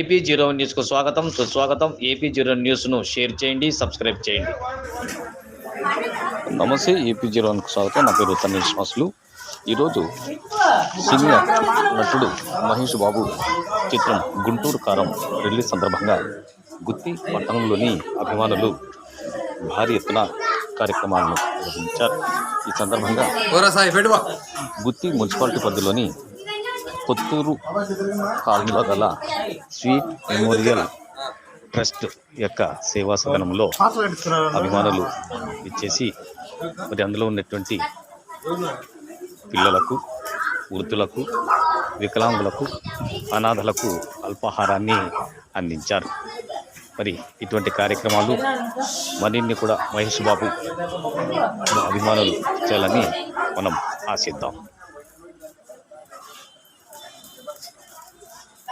AP zero న్యూస్కు స్వాగతం. సుస్వాగతం. ఏపీ జీరో న్యూస్ను షేర్ చేయండి సబ్స్క్రైబ్ చేయండి. నమస్తే ఏపీ జీరో కు స్వాగతం. నా పేరు తన్నీర్ శ్వాసులు ఈరోజు సీనియర్ నటుడు మహేష్ బాబు చిత్రం గుంటూరు కారం రిలీజ్ సందర్భంగా గుత్తి పట్టణంలోని అభిమానులు భారీ ఎత్తున కార్యక్రమాలను నిర్వహించారు. ఈ సందర్భంగా గుత్తి మున్సిపాలిటీ పరిధిలోని కొత్తూరు కాలనీలో గల స్వీట్ మెమోరియల్ ట్రస్ట్ యొక్క సేవా సదనంలో అభిమానులు ఇచ్చేసి మరి అందులో ఉన్నటువంటి పిల్లలకు వృద్ధులకు వికలాంగులకు అనాథలకు అల్పాహారాన్ని అందించారు. మరి ఇటువంటి కార్యక్రమాలు మరిన్ని కూడా మహేష్ బాబు అభిమానులు చేయాలని మనం ఆశిద్దాం.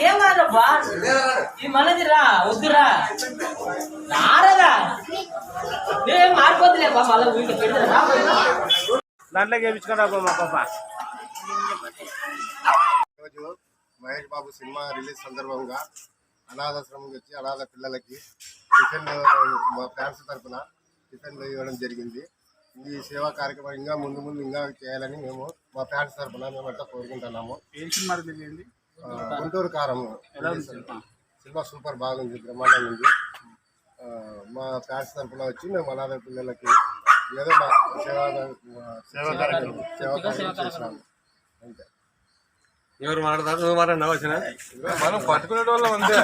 ఏం కాదబ్బా ఈ మనది రా వద్దురా రారదా నేను మారిపోతులే బా మళ్ళీ వీళ్ళు పెడతారా? దాంట్లోకి వేయించుకురా మా పాప. ఈరోజు మహేష్ బాబు సినిమా రిలీజ్ సందర్భంగా అనాథాశ్రమం వచ్చి అనాథ పిల్లలకి టిఫిన్ మా ఫ్యాన్స్ తరఫున టిఫిన్లు ఇవ్వడం జరిగింది. ఈ సేవా కార్యక్రమం ఇంకా ముందు ముందు ఇంకా చేయాలని మేము మా ఫ్యాన్స్ తరఫున మేమంతా కోరుకుంటున్నాము. ఏం సినిమా గుంటూరు కారం ఎలా ఉంది సినిమా? సూపర్ బాగుంది బ్రహ్మాండంగా ఉంది. మా ఫ్యాన్స్ తరఫున వచ్చి మేము అనాథ పిల్లలకి ఏదో మా సేవా సేవా కార్యక్రమం సేవా కార్యక్రమం. చేసినాము అంతే. ఎవరు మాట్లాడతారు? నువ్వు మాట్లాడినా వచ్చిన? మనం పట్టుకునే వాళ్ళం అంతే.